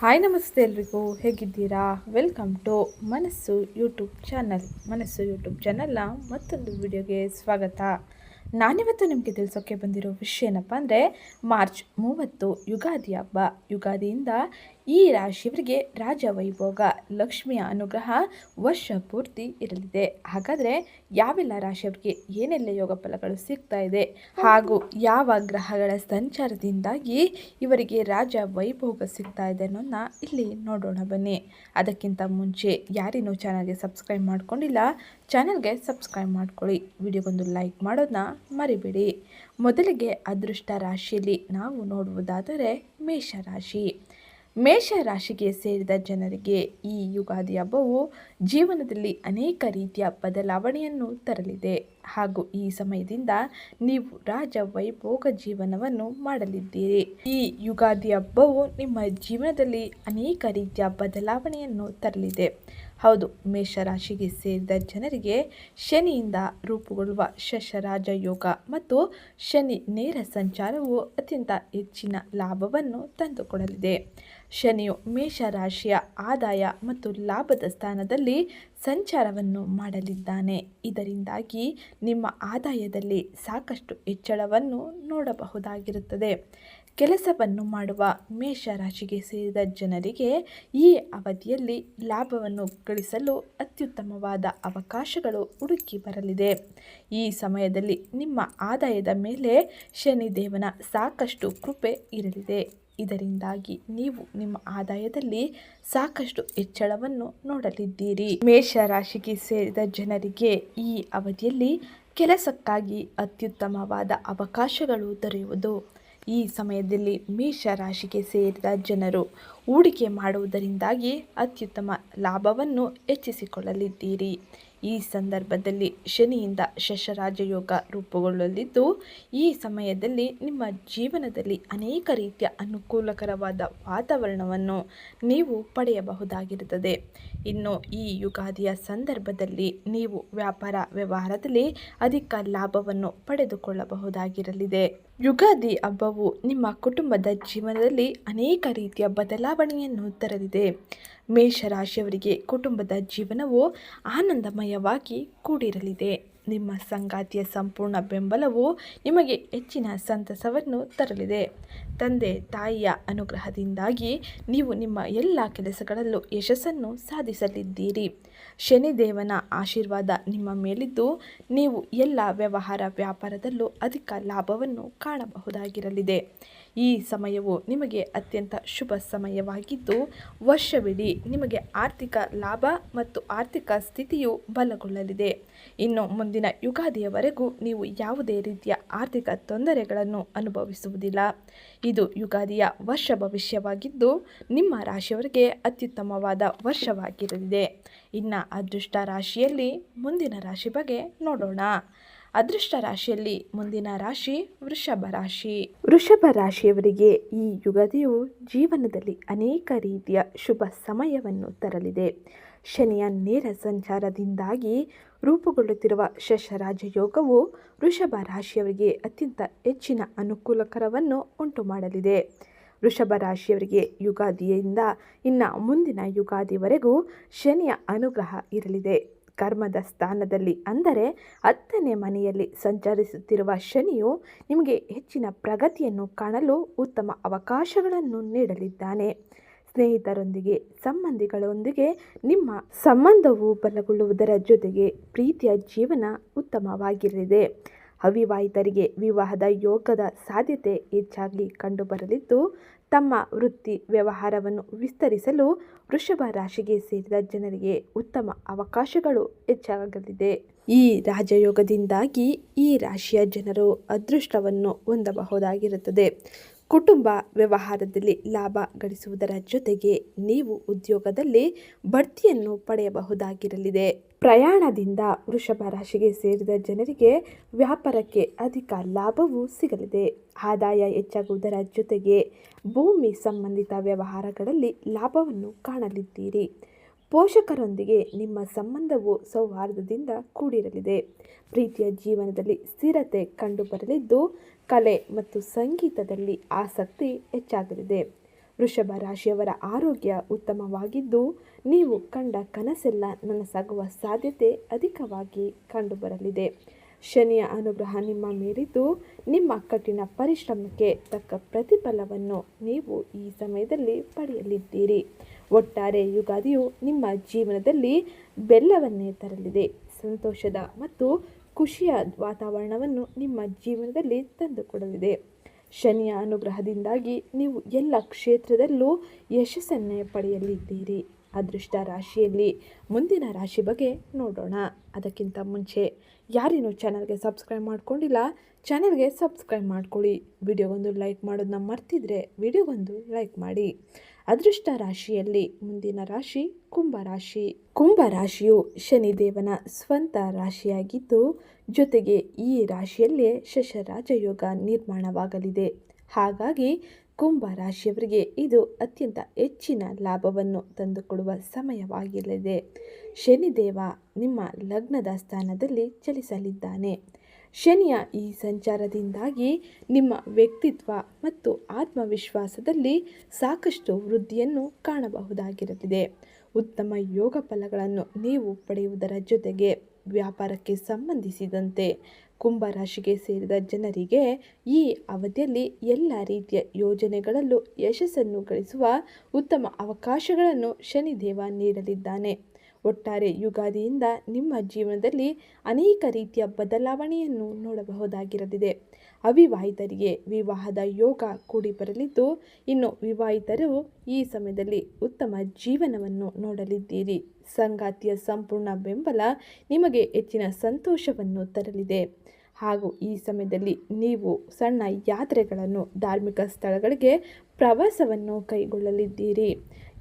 Hi ನಮಸ್ತೆ ಎಲ್ರಿಗೂ. ಹೇಗಿದ್ದೀರಾ? Welcome to Manassu YouTube channel Manassu YouTube ಚಾನಲ್ನ ಮತ್ತೊಂದು ವಿಡಿಯೋಗೆ ಸ್ವಾಗತ. ನಾನಿವತ್ತು ನಿಮಗೆ ತಿಳಿಸೋಕ್ಕೆ ಬಂದಿರೋ ವಿಷಯ ಏನಪ್ಪ ಅಂದರೆ ಮಾರ್ಚ್ ಮೂವತ್ತು ಯುಗಾದಿ ಹಬ್ಬ. ಯುಗಾದಿಯಿಂದ ಈ ರಾಶಿಯವರಿಗೆ ರಾಜ ವೈಭೋಗ ಲಕ್ಷ್ಮಿಯ ಅನುಗ್ರಹ ವರ್ಷ ಪೂರ್ತಿ ಇರಲಿದೆ. ಹಾಗಾದರೆ ಯಾವೆಲ್ಲ ರಾಶಿಯವರಿಗೆ ಏನೆಲ್ಲ ಯೋಗ ಫಲಗಳು ಸಿಗ್ತಾ ಇದೆ? ಹಾಗೂ ಯಾವ ಗ್ರಹಗಳ ಸಂಚಾರದಿಂದಾಗಿ ಇವರಿಗೆ ರಾಜ ವೈಭೋಗ ಸಿಗ್ತಾ ಇದೆ ಅನ್ನೋದನ್ನ ಇಲ್ಲಿ ನೋಡೋಣ ಬನ್ನಿ. ಅದಕ್ಕಿಂತ ಮುಂಚೆ ಯಾರಿನ್ನೂ ಚಾನಲ್ಗೆ ಸಬ್ಸ್ಕ್ರೈಬ್ ಮಾಡ್ಕೊಂಡಿಲ್ಲ, ಚಾನಲ್ಗೆ ಸಬ್ಸ್ಕ್ರೈಬ್ ಮಾಡ್ಕೊಳ್ಳಿ. ವಿಡಿಯೋಗೊಂದು ಲೈಕ್ ಮಾಡೋದನ್ನ ಮರಿಬೇಡಿ. ಮೊದಲಿಗೆ ಅದೃಷ್ಟ ರಾಶಿಯಲ್ಲಿ ನಾವು ನೋಡುವುದಾದರೆ ಮೇಷರಾಶಿ ಮೇಷ ರಾಶಿಗೆ ಸೇರಿದ ಜನರಿಗೆ ಈ ಯುಗಾದಿ ಹಬ್ಬವು ಜೀವನದಲ್ಲಿ ಅನೇಕ ರೀತಿಯ ಬದಲಾವಣೆಯನ್ನು ತರಲಿದೆ. ಹಾಗೂ ಈ ಸಮಯದಿಂದ ನೀವು ರಾಜ ವೈಭೋಗ ಜೀವನವನ್ನು ಮಾಡಲಿದ್ದೀರಿ. ಈ ಯುಗಾದಿ ಹಬ್ಬವು ನಿಮ್ಮ ಜೀವನದಲ್ಲಿ ಅನೇಕ ರೀತಿಯ ಬದಲಾವಣೆಯನ್ನು ತರಲಿದೆ. ಹೌದು, ಮೇಷರಾಶಿಗೆ ಸೇರಿದ ಜನರಿಗೆ ಶನಿಯಿಂದ ರೂಪುಗೊಳ್ಳುವ ಶಶರಾಜ ಯೋಗ ಮತ್ತು ಶನಿ ನೇರ ಸಂಚಾರವು ಅತ್ಯಂತ ಹೆಚ್ಚಿನ ಲಾಭವನ್ನು ತಂದುಕೊಡಲಿದೆ. ಶನಿಯು ಮೇಷ ರಾಶಿಯ ಆದಾಯ ಮತ್ತು ಲಾಭದ ಸ್ಥಾನದಲ್ಲಿ ಸಂಚಾರವನ್ನು ಮಾಡಲಿದ್ದಾನೆ. ಇದರಿಂದಾಗಿ ನಿಮ್ಮ ಆದಾಯದಲ್ಲಿ ಸಾಕಷ್ಟು ಹೆಚ್ಚಳವನ್ನು ನೋಡಬಹುದಾಗಿರುತ್ತದೆ. ಕೆಲಸವನ್ನು ಮಾಡುವ ಮೇಷ ರಾಶಿಗೆ ಸೇರಿದ ಜನರಿಗೆ ಈ ಅವಧಿಯಲ್ಲಿ ಲಾಭವನ್ನು ಗಳಿಸಲು ಅತ್ಯುತ್ತಮವಾದ ಅವಕಾಶಗಳು ಹುಡುಕಿ ಬರಲಿದೆ. ಈ ಸಮಯದಲ್ಲಿ ನಿಮ್ಮ ಆದಾಯದ ಮೇಲೆ ಶನಿದೇವನ ಸಾಕಷ್ಟು ಕೃಪೆ ಇರಲಿದೆ. ಇದರಿಂದಾಗಿ ನೀವು ನಿಮ್ಮ ಆದಾಯದಲ್ಲಿ ಸಾಕಷ್ಟು ಹೆಚ್ಚಳವನ್ನು ನೋಡಲಿದ್ದೀರಿ. ಮೇಷ ರಾಶಿಗೆ ಸೇರಿದ ಜನರಿಗೆ ಈ ಅವಧಿಯಲ್ಲಿ ಕೆಲಸಕ್ಕಾಗಿ ಅತ್ಯುತ್ತಮವಾದ ಅವಕಾಶಗಳು ದೊರೆಯುವುದು. ಈ ಸಮಯದಲ್ಲಿ ಮೇಷ ರಾಶಿಗೆ ಸೇರಿದ ಜನರು ಹೂಡಿಕೆ ಮಾಡುವುದರಿಂದಾಗಿ ಅತ್ಯುತ್ತಮ ಲಾಭವನ್ನು ಹೆಚ್ಚಿಸಿಕೊಳ್ಳಲಿದ್ದೀರಿ. ಈ ಸಂದರ್ಭದಲ್ಲಿ ಶನಿಯಿಂದ ಶಶರಾಜಯೋಗ ರೂಪುಗೊಳ್ಳಲಿದ್ದು, ಈ ಸಮಯದಲ್ಲಿ ನಿಮ್ಮ ಜೀವನದಲ್ಲಿ ಅನೇಕ ರೀತಿಯ ಅನುಕೂಲಕರವಾದ ವಾತಾವರಣವನ್ನು ನೀವು ಪಡೆಯಬಹುದಾಗಿರುತ್ತದೆ. ಇನ್ನು ಈ ಯುಗಾದಿಯ ಸಂದರ್ಭದಲ್ಲಿ ನೀವು ವ್ಯಾಪಾರ ವ್ಯವಹಾರದಲ್ಲಿ ಅಧಿಕ ಲಾಭವನ್ನು ಪಡೆದುಕೊಳ್ಳಬಹುದಾಗಿರಲಿದೆ. ಯುಗಾದಿ ಹಬ್ಬವು ನಿಮ್ಮ ಕುಟುಂಬದ ಜೀವನದಲ್ಲಿ ಅನೇಕ ರೀತಿಯ ಬದಲಾವಣೆಯನ್ನು ತರಲಿದೆ. ಮೇಷರಾಶಿಯವರಿಗೆ ಕುಟುಂಬದ ಜೀವನವು ಆನಂದಮಯವಾಗಿ ಕೂಡಿರಲಿದೆ. ನಿಮ್ಮ ಸಂಗಾತಿಯ ಸಂಪೂರ್ಣ ಬೆಂಬಲವು ನಿಮಗೆ ಹೆಚ್ಚಿನ ಸಂತಸವನ್ನು ತರಲಿದೆ. ತಂದೆ, ತಾಯಿಯ ಅನುಗ್ರಹದಿಂದಾಗಿ ನೀವು ನಿಮ್ಮ ಎಲ್ಲ ಕೆಲಸಗಳಲ್ಲೂ ಯಶಸ್ಸನ್ನು ಸಾಧಿಸಲಿದ್ದೀರಿ. ಶನಿದೇವನ ಆಶೀರ್ವಾದ ನಿಮ್ಮ ಮೇಲಿದ್ದು ನೀವು ಎಲ್ಲ ವ್ಯವಹಾರ ವ್ಯಾಪಾರದಲ್ಲೂ ಅಧಿಕ ಲಾಭವನ್ನು ಕಾಣಬಹುದಾಗಿರಲಿದೆ. ಈ ಸಮಯವು ನಿಮಗೆ ಅತ್ಯಂತ ಶುಭ ಸಮಯವಾಗಿದ್ದು, ವರ್ಷವಿಡೀ ನಿಮಗೆ ಆರ್ಥಿಕ ಲಾಭ ಮತ್ತು ಆರ್ಥಿಕ ಸ್ಥಿತಿಯು ಬಲಗೊಳ್ಳಲಿದೆ. ಇನ್ನು ಮುಂದಿನ ಯುಗಾದಿಯವರೆಗೂ ನೀವು ಯಾವುದೇ ರೀತಿಯ ಆರ್ಥಿಕ ತೊಂದರೆಗಳನ್ನು ಅನುಭವಿಸುವುದಿಲ್ಲ. ಇದು ಯುಗಾದಿಯ ವರ್ಷ ಭವಿಷ್ಯವಾಗಿದ್ದು, ನಿಮ್ಮ ರಾಶಿಯವರಿಗೆ ಅತ್ಯುತ್ತಮವಾದ ವರ್ಷವಾಗಿರಲಿದೆ. ಇನ್ನು ಅದೃಷ್ಟ ರಾಶಿಯಲ್ಲಿ ಮುಂದಿನ ರಾಶಿ ಬಗ್ಗೆ ನೋಡೋಣ. ಅದೃಷ್ಟ ರಾಶಿಯಲ್ಲಿ ಮುಂದಿನ ರಾಶಿ ವೃಷಭ ರಾಶಿ. ವೃಷಭ ರಾಶಿಯವರಿಗೆ ಈ ಯುಗಾದಿಯು ಜೀವನದಲ್ಲಿ ಅನೇಕ ರೀತಿಯ ಶುಭ ಸಮಯವನ್ನು ತರಲಿದೆ. ಶನಿಯ ನೇರ ಸಂಚಾರದಿಂದಾಗಿ ರೂಪುಗೊಳ್ಳುತ್ತಿರುವ ಶಶರಾಜ ಯೋಗವು ವೃಷಭ ರಾಶಿಯವರಿಗೆ ಅತ್ಯಂತ ಹೆಚ್ಚಿನ ಅನುಕೂಲಕರವನ್ನು ಉಂಟು ಮಾಡಲಿದೆ ವೃಷಭ ರಾಶಿಯವರಿಗೆ ಯುಗಾದಿಯಿಂದ ಇನ್ನು ಮುಂದಿನ ಯುಗಾದಿವರೆಗೂ ಶನಿಯ ಅನುಗ್ರಹ ಇರಲಿದೆ. ಕರ್ಮದ ಸ್ಥಾನದಲ್ಲಿ ಅಂದರೆ ಹತ್ತನೇ ಮನೆಯಲ್ಲಿ ಸಂಚರಿಸುತ್ತಿರುವ ಶನಿಯು ನಿಮಗೆ ಹೆಚ್ಚಿನ ಪ್ರಗತಿಯನ್ನು ಕಾಣಲು ಉತ್ತಮ ಅವಕಾಶಗಳನ್ನು ನೀಡಲಿದ್ದಾನೆ. ಸ್ನೇಹಿತರೊಂದಿಗೆ, ಸಂಬಂಧಿಗಳೊಂದಿಗೆ ನಿಮ್ಮ ಸಂಬಂಧವು ಬಲಗೊಳ್ಳುವುದರ ಜೊತೆಗೆ ಪ್ರೀತಿಯ ಜೀವನ ಉತ್ತಮವಾಗಿರಲಿದೆ. ಅವಿವಾಹಿತರಿಗೆ ವಿವಾಹದ ಯೋಗದ ಸಾಧ್ಯತೆ ಹೆಚ್ಚಾಗಿ ಕಂಡುಬರಲಿದ್ದು, ತಮ್ಮ ವೃತ್ತಿ ವ್ಯವಹಾರವನ್ನು ವಿಸ್ತರಿಸಲು ವೃಷಭ ರಾಶಿಗೆ ಸೇರಿದ ಜನರಿಗೆ ಉತ್ತಮ ಅವಕಾಶಗಳು ಹೆಚ್ಚಾಗಲಿದೆ. ಈ ರಾಜಯೋಗದಿಂದಾಗಿ ಈ ರಾಶಿಯ ಜನರು ಅದೃಷ್ಟವನ್ನು ಹೊಂದಬಹುದಾಗಿರುತ್ತದೆ. ಕುಟುಂಬ ವ್ಯವಹಾರದಲ್ಲಿ ಲಾಭ ಗಳಿಸುವುದರ ಜೊತೆಗೆ ನೀವು ಉದ್ಯೋಗದಲ್ಲಿ ಬಡ್ತಿಯನ್ನು ಪಡೆಯಬಹುದಾಗಿರಲಿದೆ. ಪ್ರಯಾಣದಿಂದ ವೃಷಭ ರಾಶಿಗೆ ಸೇರಿದ ಜನರಿಗೆ ವ್ಯಾಪಾರಕ್ಕೆ ಅಧಿಕ ಲಾಭವೂ ಸಿಗಲಿದೆ. ಆದಾಯ ಹೆಚ್ಚಾಗುವುದರ ಜೊತೆಗೆ ಭೂಮಿ ಸಂಬಂಧಿತ ವ್ಯವಹಾರಗಳಲ್ಲಿ ಲಾಭವನ್ನು ಕಾಣಲಿದ್ದೀರಿ. ಪೋಷಕರೊಂದಿಗೆ ನಿಮ್ಮ ಸಂಬಂಧವು ಸೌಹಾರ್ದದಿಂದ ಕೂಡಿರಲಿದೆ. ಪ್ರೀತಿಯ ಜೀವನದಲ್ಲಿ ಸ್ಥಿರತೆ ಕಂಡುಬರಲಿದ್ದು, ಕಲೆ ಮತ್ತು ಸಂಗೀತದಲ್ಲಿ ಆಸಕ್ತಿ ಹೆಚ್ಚಾಗಲಿದೆ. ವೃಷಭ ರಾಶಿಯವರ ಆರೋಗ್ಯ ಉತ್ತಮವಾಗಿದ್ದು, ನೀವು ಕಂಡ ಕನಸೆಲ್ಲ ನನಸಾಗುವ ಸಾಧ್ಯತೆ ಅಧಿಕವಾಗಿ ಕಂಡುಬರಲಿದೆ. ಶನಿಯ ಅನುಗ್ರಹ ನಿಮ್ಮ ಮೇಲಿದ್ದು, ನಿಮ್ಮ ಕಠಿಣ ಪರಿಶ್ರಮಕ್ಕೆ ತಕ್ಕ ಪ್ರತಿಫಲವನ್ನು ನೀವು ಈ ಸಮಯದಲ್ಲಿ ಪಡೆಯಲಿದ್ದೀರಿ. ಒಟ್ಟಾರೆ ಯುಗಾದಿಯು ನಿಮ್ಮ ಜೀವನದಲ್ಲಿ ಬೆಲ್ಲವನ್ನೇ ತರಲಿದೆ. ಸಂತೋಷದ ಮತ್ತು ಖುಷಿಯ ವಾತಾವರಣವನ್ನು ನಿಮ್ಮ ಜೀವನದಲ್ಲಿ ತಂದುಕೊಡಲಿದೆ. ಶನಿಯ ಅನುಗ್ರಹದಿಂದಾಗಿ ನೀವು ಎಲ್ಲ ಕ್ಷೇತ್ರದಲ್ಲೂ ಯಶಸ್ಸನ್ನೇ ಪಡೆಯಲಿದ್ದೀರಿ. ಅದೃಷ್ಟ ರಾಶಿಯಲ್ಲಿ ಮುಂದಿನ ರಾಶಿ ಬಗ್ಗೆ ನೋಡೋಣ. ಅದಕ್ಕಿಂತ ಮುಂಚೆ ಯಾರೇನು ಚಾನಲ್ಗೆ ಸಬ್ಸ್ಕ್ರೈಬ್ ಮಾಡ್ಕೊಂಡಿಲ್ಲ, ಚಾನಲ್ಗೆ ಸಬ್ಸ್ಕ್ರೈಬ್ ಮಾಡ್ಕೊಳ್ಳಿ. ವಿಡಿಯೋಗೊಂದು ಲೈಕ್ ಮಾಡೋದನ್ನ ಮರ್ತಿದ್ರೆ ವಿಡಿಯೋಗೊಂದು ಲೈಕ್ ಮಾಡಿ. ಅದೃಷ್ಟ ರಾಶಿಯಲ್ಲಿ ಮುಂದಿನ ರಾಶಿ ಕುಂಭ ರಾಶಿ. ಕುಂಭ ರಾಶಿಯು ಶನಿದೇವನ ಸ್ವಂತ ರಾಶಿಯಾಗಿದ್ದು, ಜೊತೆಗೆ ಈ ರಾಶಿಯಲ್ಲೇ ಶಶರಾಜಯೋಗ ನಿರ್ಮಾಣವಾಗಲಿದೆ. ಹಾಗಾಗಿ ಕುಂಭ ರಾಶಿಯವರಿಗೆ ಇದು ಅತ್ಯಂತ ಹೆಚ್ಚಿನ ಲಾಭವನ್ನು ತಂದುಕೊಡುವ ಸಮಯವಾಗಿರಲಿದೆ. ಶನಿದೇವ ನಿಮ್ಮ ಲಗ್ನದ ಸ್ಥಾನದಲ್ಲಿ ಚಲಿಸಲಿದ್ದಾನೆ. ಶನಿಯ ಈ ಸಂಚಾರದಿಂದಾಗಿ ನಿಮ್ಮ ವ್ಯಕ್ತಿತ್ವ ಮತ್ತು ಆತ್ಮವಿಶ್ವಾಸದಲ್ಲಿ ಸಾಕಷ್ಟು ವೃದ್ಧಿಯನ್ನು ಕಾಣಬಹುದಾಗಿರಲಿದೆ ಉತ್ತಮ ಯೋಗ ಫಲಗಳನ್ನು ನೀವು ಪಡೆಯುವುದರ ಜೊತೆಗೆ ವ್ಯಾಪಾರಕ್ಕೆ ಸಂಬಂಧಿಸಿದಂತೆ ಕುಂಭರಾಶಿಗೆ ಸೇರಿದ ಜನರಿಗೆ ಈ ಅವಧಿಯಲ್ಲಿ ಎಲ್ಲ ರೀತಿಯ ಯೋಜನೆಗಳಲ್ಲೂ ಯಶಸ್ಸನ್ನು ಗಳಿಸುವ ಉತ್ತಮ ಅವಕಾಶಗಳನ್ನು ಶನಿದೇವ ನೀಡಲಿದ್ದಾನೆ. ಒಟ್ಟಾರೆ ಯುಗಾದಿಯಿಂದ ನಿಮ್ಮ ಜೀವನದಲ್ಲಿ ಅನೇಕ ರೀತಿಯ ಬದಲಾವಣೆಯನ್ನು ನೋಡಬಹುದಾಗಿರಲಿದೆ. ಅವಿವಾಹಿತರಿಗೆ ವಿವಾಹದ ಯೋಗ ಕೂಡಿ ಬರಲಿದ್ದು, ಇನ್ನು ವಿವಾಹಿತರು ಈ ಸಮಯದಲ್ಲಿ ಉತ್ತಮ ಜೀವನವನ್ನು ನೋಡಲಿದ್ದೀರಿ. ಸಂಗಾತಿಯ ಸಂಪೂರ್ಣ ಬೆಂಬಲ ನಿಮಗೆ ಹೆಚ್ಚಿನ ಸಂತೋಷವನ್ನು ತರಲಿದೆ. ಹಾಗೂ ಈ ಸಮಯದಲ್ಲಿ ನೀವು ಸಣ್ಣ ಯಾತ್ರೆಗಳನ್ನು ಧಾರ್ಮಿಕ ಸ್ಥಳಗಳಿಗೆ ಪ್ರವಾಸವನ್ನು ಕೈಗೊಳ್ಳಲಿದ್ದೀರಿ.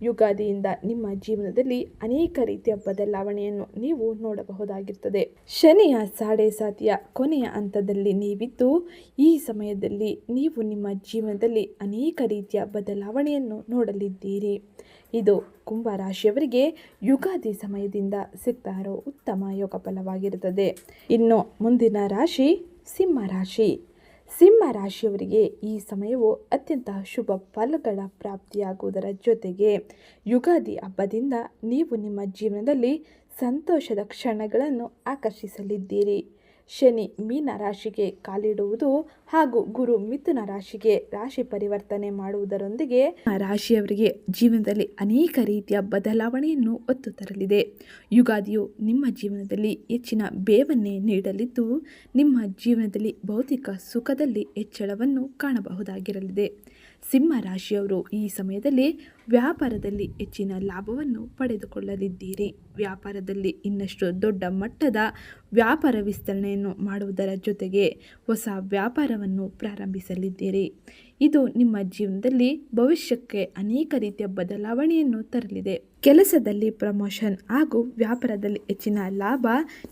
ಯುಗಾದಿಯಿಂದ ನಿಮ್ಮ ಜೀವನದಲ್ಲಿ ಅನೇಕ ರೀತಿಯ ಬದಲಾವಣೆಯನ್ನು ನೀವು ನೋಡಬಹುದಾಗಿರ್ತದೆ ಶನಿಯ ಸಾಡೆ ಸಾತಿಯ ಕೊನೆಯ ಹಂತದಲ್ಲಿ ನೀವಿದ್ದು, ಈ ಸಮಯದಲ್ಲಿ ನೀವು ನಿಮ್ಮ ಜೀವನದಲ್ಲಿ ಅನೇಕ ರೀತಿಯ ಬದಲಾವಣೆಯನ್ನು ನೋಡಲಿದ್ದೀರಿ. ಇದು ಕುಂಭ ರಾಶಿಯವರಿಗೆ ಯುಗಾದಿ ಸಮಯದಿಂದ ಸಿಗ್ತಾ ಇರೋ ಉತ್ತಮ ಯೋಗ ಫಲವಾಗಿರುತ್ತದೆ ಇನ್ನು ಮುಂದಿನ ರಾಶಿ, ಸಿಂಹ ರಾಶಿ. ಸಿಂಹ ರಾಶಿಯವರಿಗೆ ಈ ಸಮಯವು ಅತ್ಯಂತ ಶುಭ ಫಲಗಳ ಪ್ರಾಪ್ತಿಯಾಗುವುದರ ಜೊತೆಗೆ ಯುಗಾದಿ ಹಬ್ಬದಿಂದ ನೀವು ನಿಮ್ಮ ಜೀವನದಲ್ಲಿ ಸಂತೋಷದ ಕ್ಷಣಗಳನ್ನು ಆಕರ್ಷಿಸಲಿದ್ದೀರಿ. ಶನಿ ಮೀನ ರಾಶಿಗೆ ಕಾಲಿಡುವುದು ಹಾಗೂ ಗುರು ಮಿಥುನ ರಾಶಿಗೆ ರಾಶಿ ಪರಿವರ್ತನೆ ಮಾಡುವುದರೊಂದಿಗೆ ರಾಶಿಯವರಿಗೆ ಜೀವನದಲ್ಲಿ ಅನೇಕ ರೀತಿಯ ಬದಲಾವಣೆಯನ್ನು ಒತ್ತು ತರಲಿದೆ. ಯುಗಾದಿಯು ನಿಮ್ಮ ಜೀವನದಲ್ಲಿ ಹೆಚ್ಚಿನ ಬೇವನ್ನೇ ನೀಡಲಿದ್ದು, ನಿಮ್ಮ ಜೀವನದಲ್ಲಿ ಭೌತಿಕ ಸುಖದಲ್ಲಿ ಹೆಚ್ಚಳವನ್ನು ಕಾಣಬಹುದಾಗಿರಲಿದೆ. ಸಿಂಹ ರಾಶಿಯವರು ಈ ಸಮಯದಲ್ಲಿ ವ್ಯಾಪಾರದಲ್ಲಿ ಹೆಚ್ಚಿನ ಲಾಭವನ್ನು ಪಡೆದುಕೊಳ್ಳಲಿದ್ದೀರಿ. ವ್ಯಾಪಾರದಲ್ಲಿ ಇನ್ನಷ್ಟು ದೊಡ್ಡ ಮಟ್ಟದ ವ್ಯಾಪಾರ ವಿಸ್ತರಣೆಯನ್ನು ಮಾಡುವುದರ ಜೊತೆಗೆ ಹೊಸ ವ್ಯಾಪಾರವನ್ನು ಪ್ರಾರಂಭಿಸಲಿದ್ದೀರಿ. ಇದು ನಿಮ್ಮ ಜೀವನದಲ್ಲಿ ಭವಿಷ್ಯಕ್ಕೆ ಅನೇಕ ರೀತಿಯ ಬದಲಾವಣೆಯನ್ನು ತರಲಿದೆ. ಕೆಲಸದಲ್ಲಿ ಪ್ರಮೋಷನ್ ಹಾಗೂ ವ್ಯಾಪಾರದಲ್ಲಿ ಹೆಚ್ಚಿನ ಲಾಭ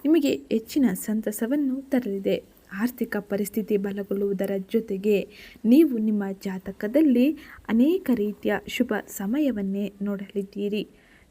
ನಿಮಗೆ ಹೆಚ್ಚಿನ ಸಂತಸವನ್ನು ತರಲಿದೆ. ಆರ್ಥಿಕ ಪರಿಸ್ಥಿತಿ ಬಲಗೊಳ್ಳುವುದರ ಜೊತೆಗೆ ನೀವು ನಿಮ್ಮ ಜಾತಕದಲ್ಲಿ ಅನೇಕ ರೀತಿಯ ಶುಭ ಸಮಯವನ್ನೇ ನೋಡಲಿದ್ದೀರಿ.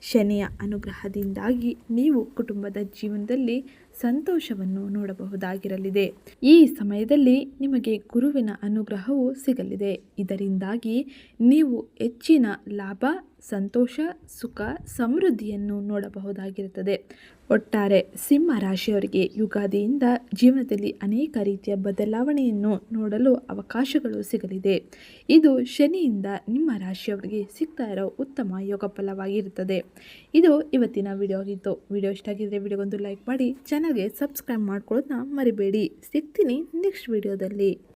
ಶನಿಯ ಅನುಗ್ರಹದಿಂದಾಗಿ ನೀವು ಕುಟುಂಬದ ಜೀವನದಲ್ಲಿ ಸಂತೋಷವನ್ನು ನೋಡಬಹುದಾಗಿರಲಿದೆ. ಈ ಸಮಯದಲ್ಲಿ ನಿಮಗೆ ಗುರುವಿನ ಅನುಗ್ರಹವು ಸಿಗಲಿದೆ. ಇದರಿಂದಾಗಿ ನೀವು ಹೆಚ್ಚಿನ ಲಾಭ, ಸಂತೋಷ, ಸುಖ, ಸಮೃದ್ಧಿಯನ್ನು ನೋಡಬಹುದಾಗಿರುತ್ತದೆ. ಒಟ್ಟಾರೆ ಸಿಂಹ ರಾಶಿಯವರಿಗೆ ಯುಗಾದಿಯಿಂದ ಜೀವನದಲ್ಲಿ ಅನೇಕ ರೀತಿಯ ಬದಲಾವಣೆಯನ್ನು ನೋಡಲು ಅವಕಾಶಗಳು ಸಿಗಲಿದೆ. ಇದು ಶನಿಯಿಂದ ನಿಮ್ಮ ರಾಶಿಯವರಿಗೆ ಸಿಗ್ತಾ ಇರೋ ಉತ್ತಮ ಯೋಗ ಫಲವಾಗಿರುತ್ತದೆ ಇದು ಇವತ್ತಿನ ವಿಡಿಯೋ ಆಗಿತ್ತು. ವಿಡಿಯೋ ಇಷ್ಟ ಆಗಿದ್ದರೆ ವಿಡಿಯೋಗೊಂದು ಲೈಕ್ ಮಾಡಿ ಚಾನಲ್ಗೆ ಸಬ್ಸ್ಕ್ರೈಬ್ ಮಾಡ್ಕೊಳ್ಳೋದನ್ನ ಮರಿಬೇಡಿ. ಸಿಗ್ತೀನಿ ನೆಕ್ಸ್ಟ್ ವಿಡಿಯೋದಲ್ಲಿ